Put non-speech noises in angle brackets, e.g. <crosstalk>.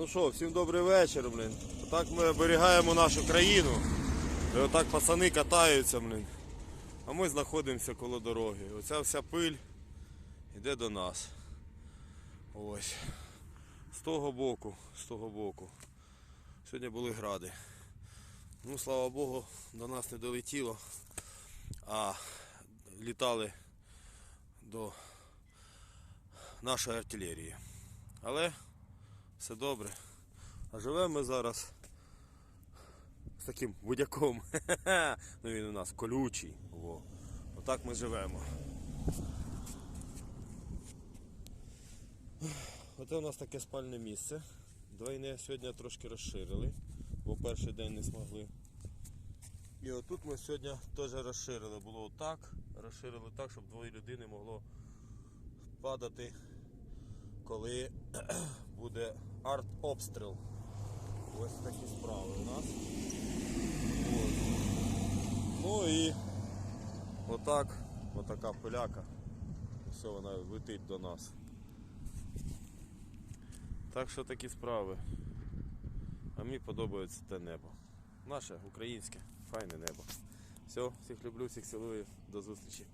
Ну що, всім добрий вечір, блін. Отак ми оберігаємо нашу країну. І отак пацани катаються, блін. А ми знаходимося коло дороги. Оця вся пиль йде до нас. Ось. З того боку, з того боку. Сьогодні були гради. Ну, слава Богу, до нас не долетіло, а літали до нашої артилерії. Але все добре. А живемо ми зараз з таким будяком. <laughs> ну він у нас колючий. Во. Отак ми живемо. Оце у нас таке спальне місце. Двойне сьогодні трошки розширили, бо перший день не змогли. І отут ми сьогодні теж розширили. Було отак, розширили так, щоб двоє людини могло падати, коли буде арт-обстріл. Ось такі справи у нас. От. Ну і отак, отака пиляка. Все, вона летить до нас. Так що такі справи. А мені подобається те небо. Наше українське, файне небо. Все, всіх люблю, всіх цілую, до зустрічі.